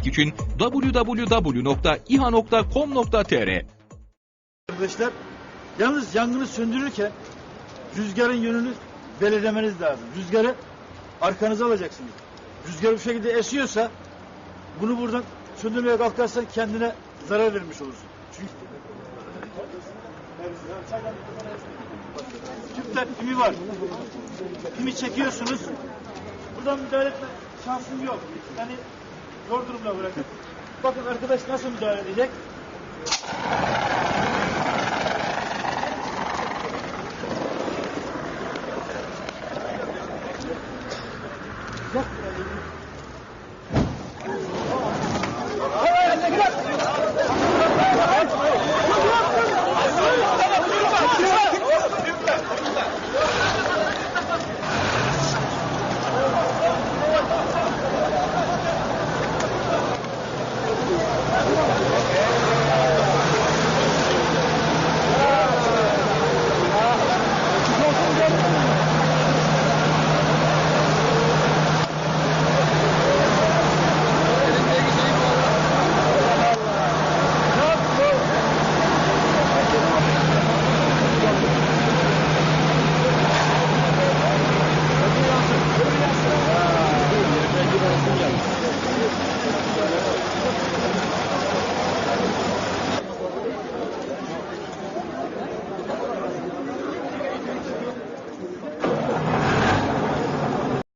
etmek için www.iha.com.tr Arkadaşlar yalnız yangını söndürürken rüzgarın yönünü belirlemeniz lazım. Rüzgarı arkanıza alacaksınız. Rüzgar bu şekilde esiyorsa bunu buradan söndürmeye kalkarsan kendine zarar vermiş olursun. Çünkü tüpten pimi var. Pimi çekiyorsunuz. Buradan müdahale etme şansım yok. Yani zor durumda bırakıp bakın arkadaş nasıl müdahale edecek. Yok.